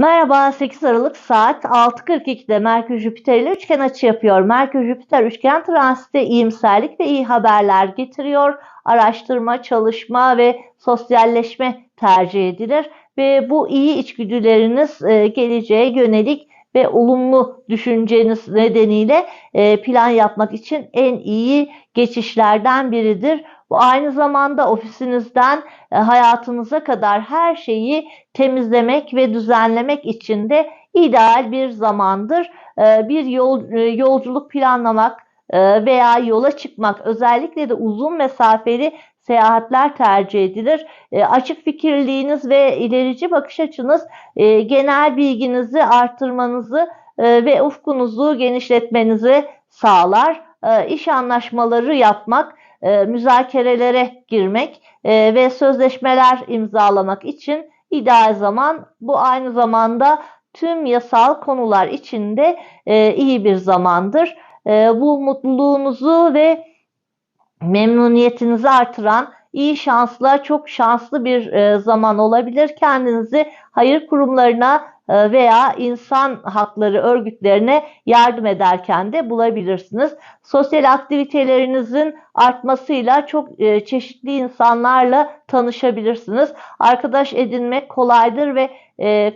Merhaba 8 Aralık saat 6.42'de Merkür Jüpiter ile üçgen açı yapıyor. Merkür Jüpiter üçgen transiti iyimserlik ve iyi haberler getiriyor. Araştırma, çalışma ve sosyalleşme tercih edilir ve bu iyi içgüdüleriniz e, geleceğe yönelik ve olumlu düşünceniz nedeniyle e, plan yapmak için en iyi geçişlerden biridir. Bu aynı zamanda ofisinizden e, hayatınıza kadar her şeyi temizlemek ve düzenlemek için de ideal bir zamandır. E, Bir yol, e, yolculuk planlamak veya yola çıkmak özellikle de uzun mesafeli seyahatler tercih edilir. Açık fikirliğiniz ve ilerici bakış açınız genel bilginizi arttırmanızı e, ve ufkunuzu genişletmenizi sağlar. E, İş anlaşmaları yapmak, e, müzakerelere girmek e, ve sözleşmeler imzalamak için ideal zaman. Bu aynı zamanda tüm yasal konular için de e, iyi bir zamandır. E, bu mutluluğunuzu ve memnuniyetinizi artıran iyi şansla çok şanslı bir e, zaman olabilir. Kendinizi hayır kurumlarına e, veya insan hakları örgütlerine yardım ederken de bulabilirsiniz. Sosyal aktivitelerinizin artmasıyla çok e, çeşitli insanlarla tanışabilirsiniz. Arkadaş edinmek kolaydır ve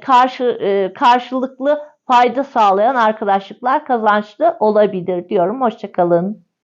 karşı karşılıklı fayda sağlayan arkadaşlıklar kazançlı olabilir diyorum. Hoşçakalın.